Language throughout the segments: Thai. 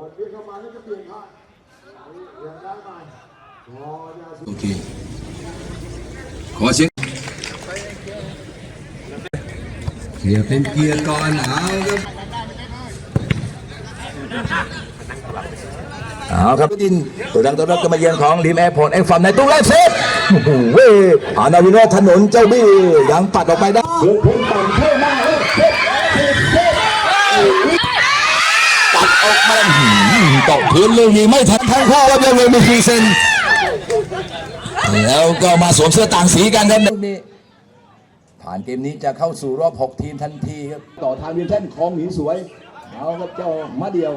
ลวิ่งเข้ามาแล้วจะเปลี่ยนท่าเรียนได้ไหมโอเคขอเสียงเกียร์เป็นเกียร์ก่อนเอาครับเอาครับดินตัวดังตัวรักก็มาเยือนของลิมแอร์พอร์ตเอ็กฟอร์มในตุ้งแรกเซฟโอ้โหเว้ยอานาวินโนถนนเจ้าบี้ยังปัดออกไปได้เดินพุ่งต่ำเข้ามาเอ้ย ออกมาตกพื้นเลยยิงไม่ทันทั้งข้อแล้วยังเลยมีฟรีเซนแล้วก็มาสวมเสื้อต่างสีกันครับนี้ผ่านเกมนี้จะเข้าสู่รอบ 6 ทีมทันทีครับต่อทางวินเทนคลองหนีสวยเอาครับเจ้ามาเดียว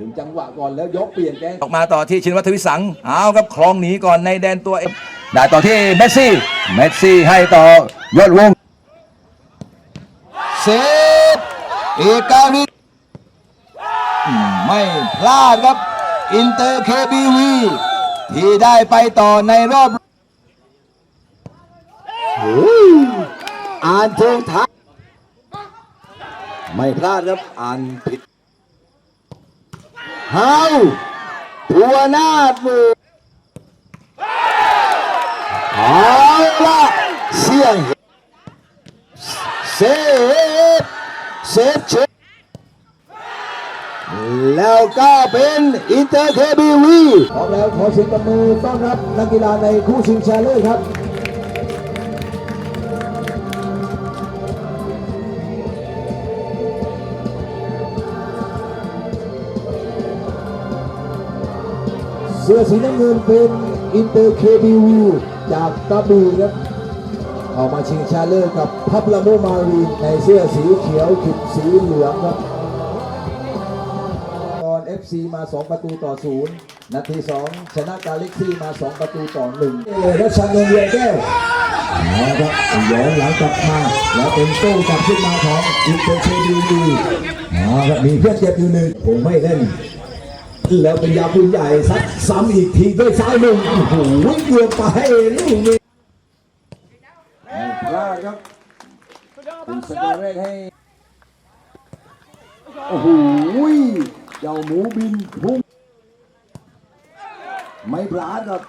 ดึงจังหวะก่อนแล้วยกเปลี่ยนแกงออกมาต่อที่ชินวัตรวิสังเอาครับคลองหนีก่อนในแดนตัวเองได้ต่อที่เมสซี่เมสซี่ให้ต่อยอดวงเซฟเอกาวิทอืม ไม่พลาดครับ อินเตอร์เคบีวีที่ได้ไปต่อในรอบอ่านถูกทาไม่พลาดครับอ่านผิดเฮาทัวนาดมือเอาละเสียงเซฟเซฟเช แล้วก็เป็นอินเตอร์เคบีวีพร้อมแล้วขอเสียงปรบมือต้อนรับนักกีฬาในคู่ชิงชนะเลิศครับเสื้อสีน้ำเงินเป็นอินเตอร์เคบิวจากกระบี่ครับออกมาชิงชนะเลิศกับพับลาโมมารีในเสื้อสีเขียวขิดสีเหลืองครับ FC มา 2 ประตูต่อศูนย์นาที 2 ชนะกาเล็กซี่มา 2 ประตูต่อ1เอรัชนนท์เรียนแก้วนะครับย้อนหลังกลับมาแล้วเป็นโต้กลับขึ้นมาของอินเตอร์เคบิวอ๋อครับมีเพื่อนเจ็บอยู่หนึ่งผมไม่เล่น แล้วเป็นยาบุญใหญ่ซัดซ้ำอีกทีด้วยซ้ายหนึ่งโอ้โหเกือบไปลูกนี้ไม่พลาดครับเป็นสเตอร์เรกให้โอ้โห เจ้าหมูบินพุ่งไม่พลาดครับ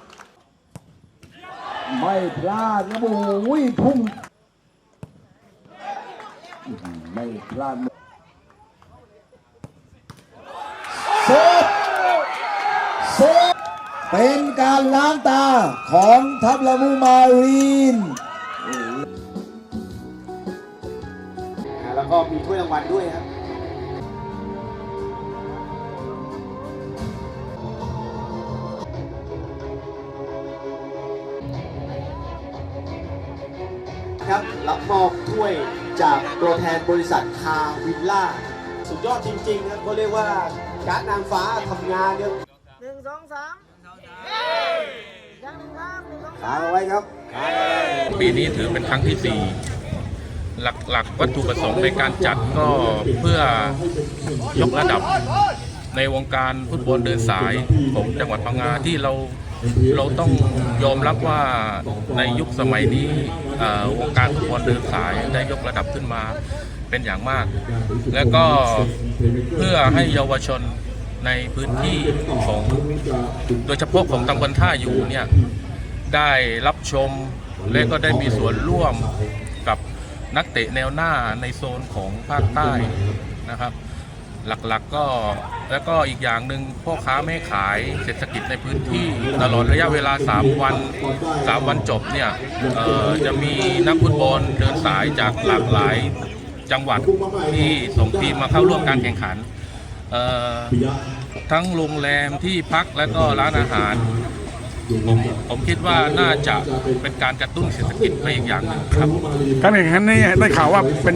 ไม่พลาดครับโอ้โหพุ่งไม่พลาดเซฟเซฟเป็นการล้างตาของทัพละมูมารีน แล้วก็มีถ้วยรางวัลด้วยครับ รับรับมอบถ้วยจากตัวแทนบริษัทคาวิลล่า สุดยอดจริงๆครับเขาเรียกว่าการดนางฟ้าทำงานเนี่ยหนึ่งสองสามยังหนึ่งครับหนึ่งสองสามค้างเอาไว้ครับปีนี้ถือเป็นครั้งที่ 4 หลักๆ วัตถุประสงค์ในการจัดก็เพื่อยกระดับในวงการฟุตบอลเดินสายของจังหวัดพังงาที่เรา เราต้องยอมรับว่าในยุคสมัยนี้วงการฟุตบอลเดินสายได้ยกระดับขึ้นมาเป็นอย่างมาก และก็เพื่อให้เยาวชนในพื้นที่ของโดยเฉพาะของตำบลท่าอยู่เนี่ยได้รับชมและก็ได้มีส่วนร่วมกับนักเตะแนวหน้าในโซนของภาคใต้นะครับ หลักๆก็แล้วก็อีกอย่างหนึ่งพ่อค้าแม่ขายเศรษฐกิจในพื้นที่ตลอดระยะเวลา 3 วัน 3 วันจบเนี่ยจะมีนักฟุตบอลเดินสายจากหลากหลายจังหวัดที่ส่งทีมมาเข้าร่วมการแข่งขันทั้งโรงแรมที่พักและก็ร้านอาหาร ผมผมคิดว่าน่าจะเป็นการกระตุ้นเศรษฐกิจไปอีกอย่างหนึ่งครับการแข่งขันนี้ได้ข่าวว่าเป็น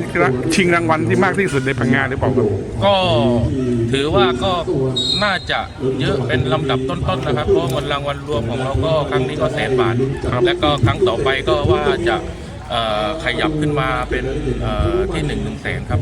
ชิงรางวัลที่มากที่สุดในพังงาหรือเปล่าครับก็ถือว่าก็น่าจะเยอะเป็นลำดับต้นๆนะครับเพราะเงินรางวัลรวมของเราก็ครั้งนี้ก็แสนบาทและก็ครั้งต่อไปก็ว่าจะเอ่อขยับขึ้นมาเป็นเอ่อที่หนึ่งหนึ่งแสนครับ